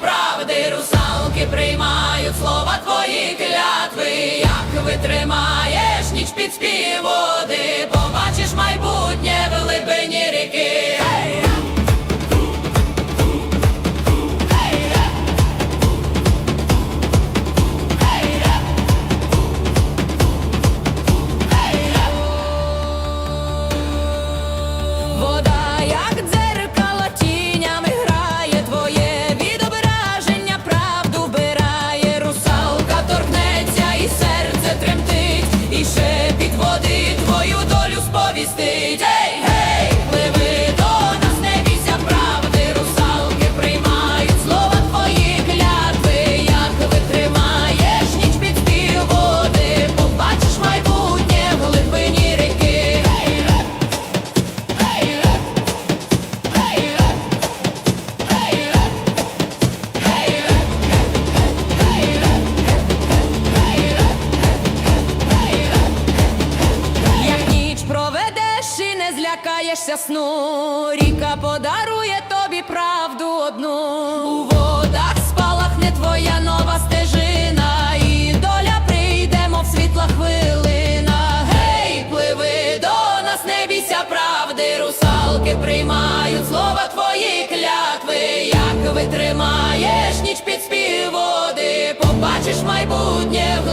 правди, русалки приймають слова твої клятви, як витримаєш ніч під співом? Долю сповістить. Гей, гей, злякаєшся сну, ріка подарує тобі правду одну. У водах спалахне твоя нова стежина, і доля прийде, мов світла хвилина. Гей, пливи до нас, не бійся правди, русалки приймають слова твої клятви. Як витримаєш ніч під спів води, побачиш майбутнє в